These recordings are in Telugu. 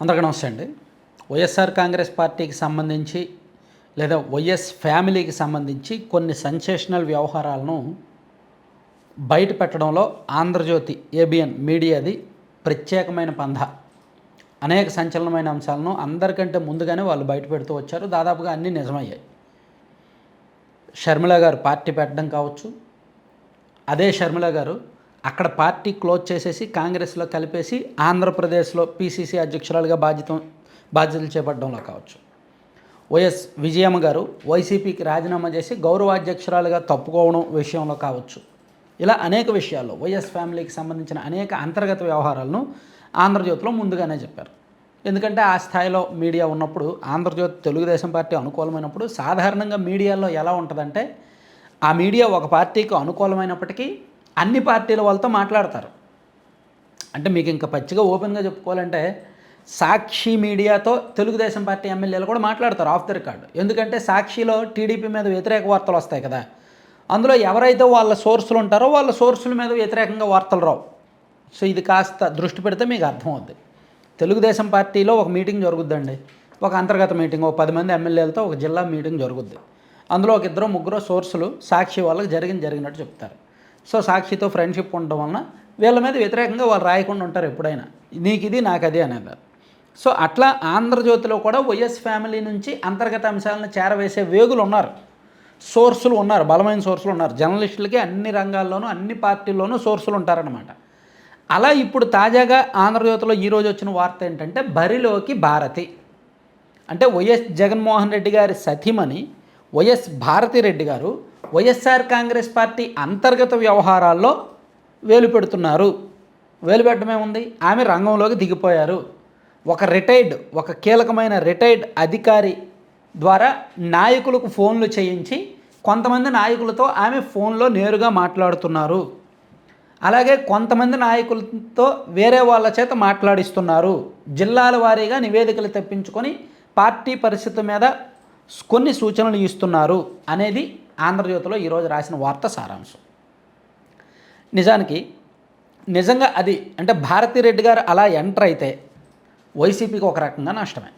అందరికీ నమస్తే అండి. వైఎస్ఆర్ కాంగ్రెస్ పార్టీకి సంబంధించి లేదా వైఎస్ ఫ్యామిలీకి సంబంధించి కొన్ని సెన్సేషనల్ వ్యవహారాలను బయట పెట్టడంలో ఆంధ్రజ్యోతి ఏబిఎన్ మీడియాది ప్రత్యేకమైన పంధ. అనేక సంచలనమైన అంశాలను అందరికంటే ముందుగానే వాళ్ళు బయట పెడుతూ వచ్చారు. దాదాపుగా అన్నీ నిజమయ్యాయి. షర్మిల గారు పార్టీ పెట్టడం కావచ్చు అదే షర్మిల గారు అక్కడ పార్టీ క్లోజ్ చేసేసి కాంగ్రెస్లో కలిపేసి ఆంధ్రప్రదేశ్లో పీసీసీ అధ్యక్షురాలుగా బాధ్యత బాధ్యతలు చేపట్టడంలో కావచ్చు. వైఎస్ విజయమ్మ గారు వైసీపీకి రాజీనామా చేసి గౌరవాధ్యక్షురాలుగా తప్పుకోవడం విషయంలో కావచ్చు. ఇలా అనేక విషయాల్లో వైఎస్ ఫ్యామిలీకి సంబంధించిన అనేక అంతర్గత వ్యవహారాలను ఆంధ్రజ్యోతిలో ముందుగానే చెప్పారు. ఎందుకంటే ఆ స్థాయిలో మీడియా ఉన్నప్పుడు ఆంధ్రజ్యోతి తెలుగుదేశం పార్టీ అనుకూలమైనప్పుడు సాధారణంగా మీడియాలో ఎలా ఉంటుందంటే ఆ మీడియా ఒక పార్టీకి అనుకూలమైనప్పటికీ అన్ని పార్టీల వాళ్ళతో మాట్లాడతారు. అంటే మీకు ఇంకా పచ్చిగా ఓపెన్గా చెప్పుకోవాలంటే సాక్షి మీడియాతో తెలుగుదేశం పార్టీ ఎమ్మెల్యేలు కూడా మాట్లాడతారు ఆఫ్ ద రికార్డు. ఎందుకంటే సాక్షిలో టీడీపీ మీద వ్యతిరేక వార్తలు వస్తాయి కదా. అందులో ఎవరైతే వాళ్ళ సోర్సులు ఉంటారో వాళ్ళ సోర్సుల మీద వ్యతిరేకంగా వార్తలు రావు. సో ఇది కాస్త దృష్టి పెడితే మీకు అర్థమవుద్ది తెలుగుదేశం పార్టీలో ఒక మీటింగ్ జరుగుద్దండి. ఒక అంతర్గత మీటింగ్ ఒక పది మంది ఎమ్మెల్యేలతో ఒక జిల్లా మీటింగ్ జరుగుద్ది. అందులో ఒక ఇద్దరు ముగ్గురు సోర్సులు సాక్షి వాళ్ళకి జరిగిన జరిగినట్టు చెప్తారు. సో సాక్షితో ఫ్రెండ్షిప్ ఉండడం వలన వీళ్ళ మీద వ్యతిరేకంగా వాళ్ళు రాయకుండా ఉంటారు ఎప్పుడైనా. నీకు ఇది నాకు అది అనేది. సో అట్లా ఆంధ్రజ్యోతిలో కూడా వైఎస్ ఫ్యామిలీ నుంచి అంతర్గత అంశాలను చేరవేసే వేగులు ఉన్నారు. సోర్సులు ఉన్నారు బలమైన సోర్సులు ఉన్నారు. జర్నలిస్టులకి అన్ని రంగాల్లోనూ అన్ని పార్టీల్లోనూ సోర్సులు ఉంటారనమాట అలా ఇప్పుడు తాజాగా ఆంధ్రజ్యోతిలో ఈరోజు వచ్చిన వార్త ఏంటంటే బరిలోకి భారతి. అంటే వైఎస్ జగన్మోహన్ రెడ్డి గారి సతీమణి వైఎస్ భారతిరెడ్డి గారు వైఎస్ఆర్ కాంగ్రెస్ పార్టీ అంతర్గత వ్యవహారాల్లో వేలు పెడుతున్నారు. వేలు పెట్టడమేముంది ఆమె రంగంలోకి దిగిపోయారు. ఒక రిటైర్డ్ ఒక కీలకమైన రిటైర్డ్ అధికారి ద్వారా నాయకులకు ఫోన్లు చేయించి కొంతమంది నాయకులతో ఆమె ఫోన్లో నేరుగా మాట్లాడుతున్నారు. అలాగే కొంతమంది నాయకులతో వేరే వాళ్ళ చేత మాట్లాడిస్తున్నారు. జిల్లాల వారీగా నివేదికలు తెప్పించుకొని పార్టీ పరిస్థితి మీద కొన్ని సూచనలు ఇస్తున్నారు. అనేది ఆంధ్రజ్యోతిలో ఈరోజు రాసిన వార్త సారాంశం. నిజానికి నిజంగా అది అంటే భారతిరెడ్డి గారు అలా ఎంటర్ అయితే వైసీపీకి ఒక రకంగా నష్టమే.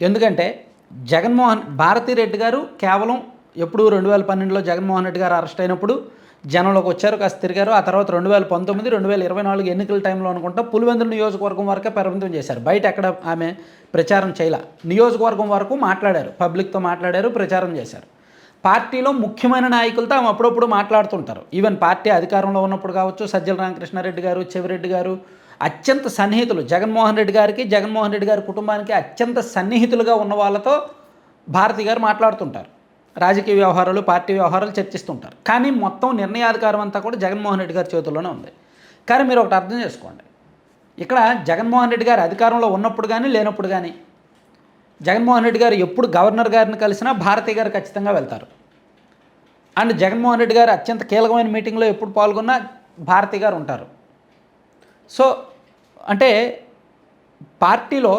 ఎందుకంటే జగన్మోహన్ భారతిరెడ్డి గారు కేవలం ఎప్పుడు రెండు వేల పన్నెండులో జగన్మోహన్ రెడ్డి గారు అరెస్ట్ అయినప్పుడు జనంలోకి వచ్చారు కాస్త తిరిగారు. ఆ తర్వాత రెండు వేల పంతొమ్మిది రెండు వేల ఇరవై నాలుగు ఎన్నికల టైంలో అనుకుంటా పులివెందుల నియోజకవర్గం వరకే పరిమితం చేశారు. బయట ఎక్కడ ఆమె ప్రచారం చేయలే. నియోజకవర్గం వరకు మాట్లాడారు. పబ్లిక్తో మాట్లాడారు ప్రచారం చేశారు. పార్టీలో ముఖ్యమైన నాయకులతో ఆమె అప్పుడప్పుడు మాట్లాడుతుంటారు. ఈవెన్ పార్టీ అధికారంలో ఉన్నప్పుడు కావచ్చు సజ్జల రామకృష్ణారెడ్డి గారు చెవిరెడ్డి గారు అత్యంత సన్నిహితులు జగన్మోహన్ రెడ్డి గారికి జగన్మోహన్ రెడ్డి గారి కుటుంబానికి అత్యంత సన్నిహితులుగా ఉన్న వాళ్ళతో భారతి గారు మాట్లాడుతుంటారు. రాజకీయ వ్యవహారాలు పార్టీ వ్యవహారాలు చర్చిస్తుంటారు. కానీ మొత్తం నిర్ణయాధికారం అంతా కూడా జగన్మోహన్ రెడ్డి గారి చేతుల్లోనే ఉంది. కానీ మీరు ఒకటి అర్థం చేసుకోండి. ఇక్కడ జగన్మోహన్ రెడ్డి గారు అధికారంలో ఉన్నప్పుడు కానీ లేనప్పుడు కానీ జగన్మోహన్ రెడ్డి గారు ఎప్పుడు గవర్నర్ గారిని కలిసినా భారతి గారు ఖచ్చితంగా వెళ్తారు. అండ్ జగన్మోహన్ రెడ్డి గారు అత్యంత కీలకమైన మీటింగ్లో ఎప్పుడు పాల్గొన్నా భారతి గారు ఉంటారు. సో అంటే పార్టీలో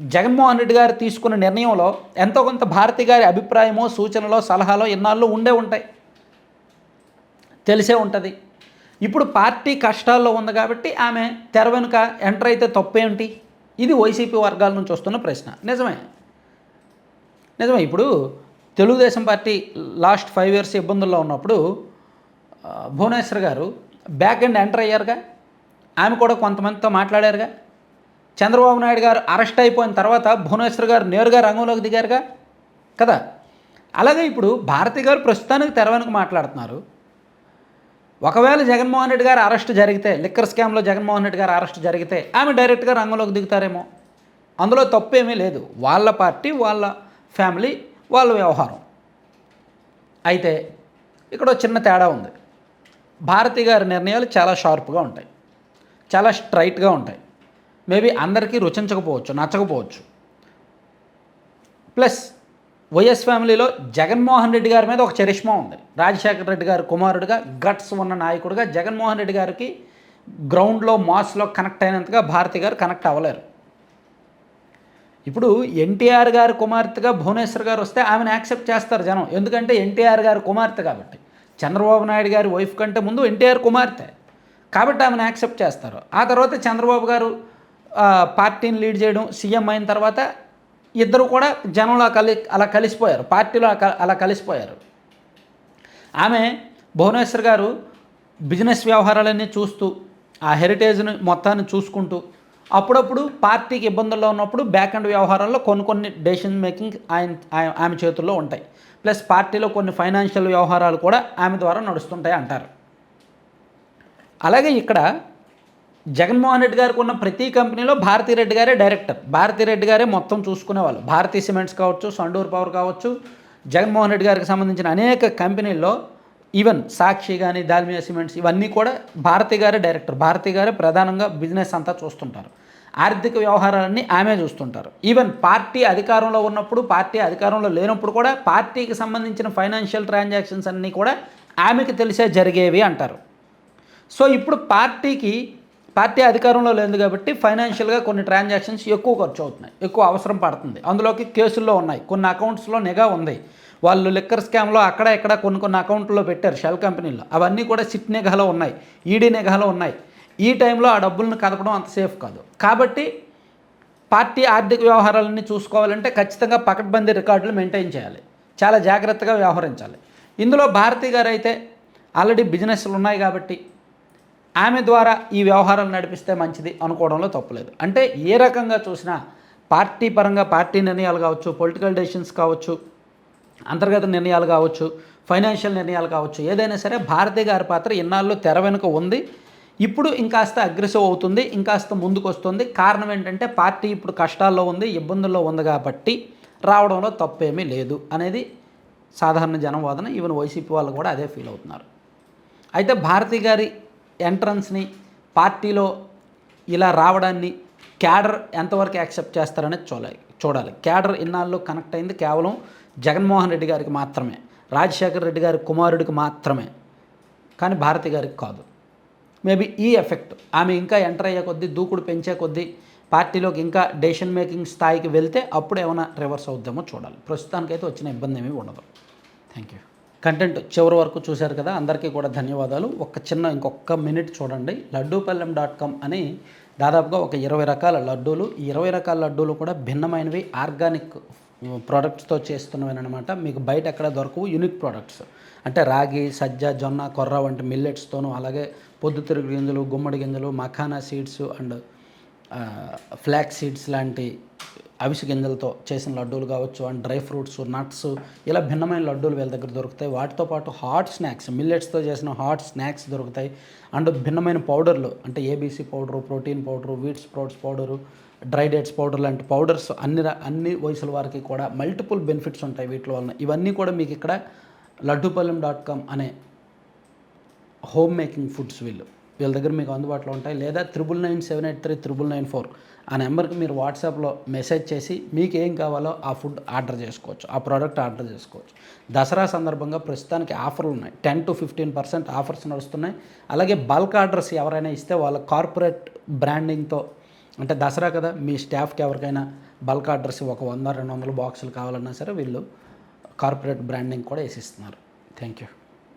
జగన్మోహన్ రెడ్డి గారు తీసుకున్న నిర్ణయంలో ఎంతో కొంత భారతి గారి అభిప్రాయమో సూచనలో సలహాలో ఇన్నాళ్ళు ఉండే ఉంటాయి. తెలిసే ఉంటుంది. ఇప్పుడు పార్టీ కష్టాల్లో ఉంది కాబట్టి ఆమె తెర వెనుక ఎంటర్ అయితే తప్పేంటి? ఇది వైసీపీ వర్గాల నుంచి వస్తున్న ప్రశ్న. నిజమే. నిజమే. ఇప్పుడు Telugu Desam party last five years ఇబ్బందుల్లో ఉన్నప్పుడు భువనేశ్వర్ గారు బ్యాక్ ఎండ్ ఎంటర్ అయ్యారుగా? ఆమె కూడా కొంతమందితో మాట్లాడారుగా? చంద్రబాబు నాయుడు గారు అరెస్ట్ అయిపోయిన తర్వాత భువనేశ్వర్ గారు నేరుగా రంగంలోకి దిగారుగా? కదా? అలాగే ఇప్పుడు భారతి గారు ప్రస్తుతానికి తెరవనికి మాట్లాడుతున్నారు. ఒకవేళ జగన్మోహన్ రెడ్డి గారు అరెస్ట్ జరిగితే లిక్కర్ స్కామ్లో జగన్మోహన్ రెడ్డి గారు అరెస్ట్ జరిగితే ఆమె డైరెక్ట్గా రంగంలోకి దిగుతారేమో. అందులో తప్పేమీ లేదు. వాళ్ళ పార్టీ వాళ్ళ ఫ్యామిలీ వాళ్ళ వ్యవహారం. అయితే ఇక్కడ చిన్న తేడా ఉంది. భారతి గారి నిర్ణయాలు చాలా షార్ప్గా ఉంటాయి. చాలా స్ట్రైట్గా ఉంటాయి. మేబీ అందరికీ రుచించకపోవచ్చు నచ్చకపోవచ్చు. ప్లస్ వైఎస్ ఫ్యామిలీలో జగన్మోహన్ రెడ్డి గారి మీద ఒక చరిష్మా ఉంది. రాజశేఖర రెడ్డి గారు కుమారుడిగా గట్స్ ఉన్న నాయకుడిగా జగన్మోహన్ రెడ్డి గారికి గ్రౌండ్లో మాస్లో కనెక్ట్ అయినంతగా భారతి గారు కనెక్ట్ అవ్వలేరు. ఇప్పుడు ఎన్టీఆర్ గారి కుమార్తెగా భువనేశ్వర్ గారు వస్తే ఆమెను యాక్సెప్ట్ చేస్తారు జనం. ఎందుకంటే ఎన్టీఆర్ గారి కుమార్తె కాబట్టి. చంద్రబాబు నాయుడు గారి వైఫ్ కంటే ముందు ఎన్టీఆర్ కుమార్తె. కాబట్టి ఆమెను యాక్సెప్ట్ చేస్తారు. ఆ తర్వాత చంద్రబాబు గారు పార్టీని లీడ్ చేయడం సీఎం అయిన తర్వాత ఇద్దరు కూడా జనంలో కలి అలా కలిసిపోయారు. పార్టీలో అలా- అలా కలిసిపోయారు. ఆమె భువనేశ్వర్ గారు బిజినెస్ వ్యవహారాలన్నీ చూస్తూ ఆ హెరిటేజ్ని మొత్తాన్ని చూసుకుంటూ అప్పుడప్పుడు పార్టీకి ఇబ్బందుల్లో ఉన్నప్పుడు బ్యాక్ అండ్ వ్యవహారాల్లో కొన్ని కొన్ని డెసిషన్ మేకింగ్ ఆయన ఆమె చేతుల్లో ఉంటాయి. ప్లస్ పార్టీలో కొన్ని ఫైనాన్షియల్ వ్యవహారాలు కూడా ఆమె ద్వారా నడుస్తుంటాయి అంటారు. అలాగే ఇక్కడ జగన్మోహన్ రెడ్డి గారికి ఉన్న ప్రతి కంపెనీలో భారతీ రెడ్డి గారే డైరెక్టర్. భారతీ రెడ్డి గారే మొత్తం చూసుకునేవాళ్ళు. భారతీ సిమెంట్స్ కావచ్చు సండూర్ పవర్ కావచ్చు జగన్మోహన్ రెడ్డి గారికి సంబంధించిన అనేక కంపెనీల్లో ఈవెన్ సాక్షి కానీ దాల్మియా సిమెంట్స్ ఇవన్నీ కూడా భారతి గారే డైరెక్టర్. భారతి గారే ప్రధానంగా బిజినెస్ అంతా చూస్తుంటారు. ఆర్థిక వ్యవహారాలన్నీ ఆమె చూస్తుంటారు. ఈవెన్ పార్టీ అధికారంలో ఉన్నప్పుడు పార్టీ అధికారంలో లేనప్పుడు కూడా పార్టీకి సంబంధించిన ఫైనాన్షియల్ ట్రాన్సాక్షన్స్ అన్నీ కూడా ఆమెకి తెలిసే జరిగేవి అంటారు. సో ఇప్పుడు పార్టీకి పార్టీ అధికారంలో లేదు కాబట్టి ఫైనాన్షియల్గా కొన్ని ట్రాన్సాక్షన్స్ ఎక్కువ ఖర్చు అవుతున్నాయి ఎక్కువ అవసరం పడుతుంది. అందులోకి కేసుల్లో ఉన్నాయి కొన్ని అకౌంట్స్లో నిఘా ఉంది. వాళ్ళు లిక్కర్ స్కామ్లో అక్కడ ఇక్కడ కొన్ని కొన్ని అకౌంట్లో పెట్టారు షెల్ కంపెనీలో అవన్నీ కూడా సిట్ నిఘాలో ఉన్నాయి ఈడీ నిఘాలో ఉన్నాయి. ఈ టైంలో ఆ డబ్బులను కదపడం అంత సేఫ్ కాదు. కాబట్టి పార్టీ ఆర్థిక వ్యవహారాలన్నీ చూసుకోవాలంటే ఖచ్చితంగా పకడ్బందీ రికార్డులు మెయింటైన్ చేయాలి. చాలా జాగ్రత్తగా వ్యవహరించాలి. ఇందులో భారతి గారు అయితే ఆల్రెడీ బిజినెస్లు ఉన్నాయి కాబట్టి ఆమె ద్వారా ఈ వ్యవహారం నడిపిస్తే మంచిది అనుకోవడంలో తప్పులేదు. అంటే ఏ రకంగా చూసినా పార్టీ పరంగా పార్టీ నిర్ణయాలు కావచ్చు పొలిటికల్ డెసిషన్స్ కావచ్చు అంతర్గత నిర్ణయాలు కావచ్చు ఫైనాన్షియల్ నిర్ణయాలు కావచ్చు ఏదైనా సరే భారతి గారి పాత్ర ఇన్నాళ్ళు తెర వెనుక ఉంది. ఇప్పుడు ఇంకాస్త అగ్రెసివ్ అవుతుంది ఇంకాస్త ముందుకు వస్తుంది కారణం ఏంటంటే పార్టీ ఇప్పుడు కష్టాల్లో ఉంది ఇబ్బందుల్లో ఉంది కాబట్టి రావడంలో తప్పేమీ లేదు అనేది సాధారణ జనవాదన ఈవెన్ వైసీపీ వాళ్ళు కూడా అదే ఫీల్ అవుతున్నారు. అయితే భారతి గారి ఎంట్రన్స్ని పార్టీలో ఇలా రావడాన్ని క్యాడర్ ఎంతవరకు యాక్సెప్ట్ చేస్తారనేది చూడాలి చూడాలి. క్యాడర్ ఇన్నాళ్ళు కనెక్ట్ అయింది కేవలం జగన్మోహన్ రెడ్డి గారికి మాత్రమే. రాజశేఖర్ రెడ్డి గారి కుమారుడికి మాత్రమే. కానీ భారతి గారికి కాదు. మేబీ ఈ ఎఫెక్ట్. ఆమె ఇంకా ఎంటర్ అయ్యే కొద్దీ దూకుడు పెంచే కొద్దీ పార్టీలోకి ఇంకా డెసిషన్ మేకింగ్ స్థాయికి వెళ్తే అప్పుడు ఏమైనా రివర్స్ అవుద్దామో చూడాలి. ప్రస్తుతానికైతే వచ్చిన ఇబ్బంది ఏమీ ఉండదు. థ్యాంక్ యూ కంటెంట్ చివరి వరకు చూశారు కదా అందరికీ కూడా ధన్యవాదాలు. ఒక చిన్న ఇంకొక మినిట్ చూడండి. లడ్డూపల్లెం డాట్ కామ్ అని దాదాపుగా ఒక ఇరవై రకాల లడ్డూలు ఈ ఇరవై రకాల లడ్డూలు కూడా భిన్నమైనవి ఆర్గానిక్ ప్రోడక్ట్స్తో చేస్తున్నవి అనమాట మీకు బయట ఎక్కడ దొరకవు యూనిక్ ప్రోడక్ట్స్. అంటే రాగి సజ్జ జొన్న కొర్ర వంటి మిల్లెట్స్తోనూ అలాగే పొద్దుతిరుగు గింజలు గుమ్మడి గింజలు makhana seeds and flax seeds లాంటి అవిసి గింజలతో చేసిన లడ్డూలు కావచ్చు అండ్ డ్రై ఫ్రూట్స్ నట్స్ ఇలా భిన్నమైన లడ్డూలు వీళ్ళ దగ్గర దొరుకుతాయి. వాటితో పాటు హాట్ స్నాక్స్ మిల్లెట్స్తో చేసిన హాట్ స్నాక్స్ దొరుకుతాయి. అండ్ భిన్నమైన పౌడర్లు అంటే ABC powder protein powder wheat sprouts powder dry dates powder లాంటి పౌడర్స్ అన్ని అన్ని వయసుల వారికి కూడా మల్టిపుల్ బెనిఫిట్స్ ఉంటాయి వీటి వలన. ఇవన్నీ కూడా మీకు ఇక్కడ లడ్డూపల్లెం డాట్ కామ్ అనే హోమ్ మేకింగ్ ఫుడ్స్ వీళ్ళు వీళ్ళ దగ్గర మీకు అందుబాటులో ఉంటాయి. లేదా triple nine seven eight three triple nine four ఆ నెంబర్కి మీరు వాట్సాప్లో మెసేజ్ చేసి మీకు ఏం కావాలో ఆ ఫుడ్ ఆర్డర్ చేసుకోవచ్చు. ఆ ప్రోడక్ట్ ఆర్డర్ చేసుకోవచ్చు. దసరా సందర్భంగా ప్రస్తుతానికి ఆఫర్లు ఉన్నాయి. Ten to fifteen percent offers నడుస్తున్నాయి. అలాగే బల్క్ ఆర్డర్స్ ఎవరైనా ఇస్తే వాళ్ళ కార్పొరేట్ బ్రాండింగ్తో అంటే దసరా కదా మీ స్టాఫ్కి ఎవరికైనా బల్క్ ఆర్డర్స్ ఒక వంద రెండు వందల బాక్సులు కావాలన్నా సరే వీళ్ళు కార్పొరేట్ బ్రాండింగ్ కూడా వేసిస్తున్నారు. Thank you